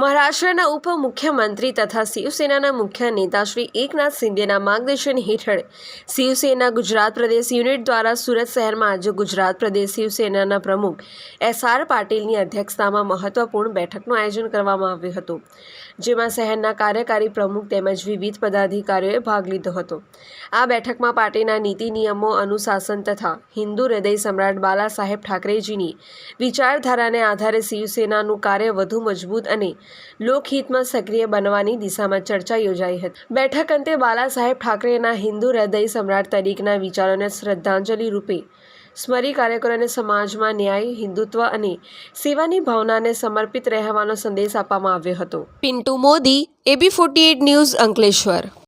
મહારાષ્ટ્રના ઉપમુખ્યમંત્રી તથા શિવસેનાના મુખ્ય નેતા શ્રી એકનાથ શિંદેના માર્ગદર્શન હેઠળ શિવસેના ગુજરાત પ્રદેશ યુનિટ દ્વારા સુરત શહેરમાં આજે ગુજરાત પ્રદેશ શિવસેનાના પ્રમુખ એસ આર પાટીલની અધ્યક્ષતામાં મહત્વપૂર્ણ બેઠકનું આયોજન કરવામાં આવ્યું હતું, જેમાં શહેરના કાર્યકારી પ્રમુખ તેમજ વિવિધ પદાધિકારીઓએ ભાગ લીધો હતો. આ બેઠકમાં પાર્ટીના નીતિ નિયમો, અનુશાસન તથા હિન્દુ હૃદય સમ્રાટ બાલા સાહેબ ઠાકરેજીની વિચારધારાને આધારે શિવસેનાનું કાર્ય વધુ મજબૂત અને લોકહિતમાં સક્રિય બનવાની દિશામાં ચર્ચા યોજાઈ હતી. બેઠક અંતે બાલા સાહેબ ઠાકરેના હિન્દુ હૃદય સમ્રાટ તરીકેના વિચારોને શ્રદ્ધાંજલિ રૂપે સ્મરી કાર્યકરોને સમાજમાં ન્યાય, હિન્દુત્વ અને સેવાની ભાવનાને સમર્પિત રહેવાનો સંદેશ આપવામાં આવ્યો હતો. Pintu Modi, AB forty news Ankleshwar.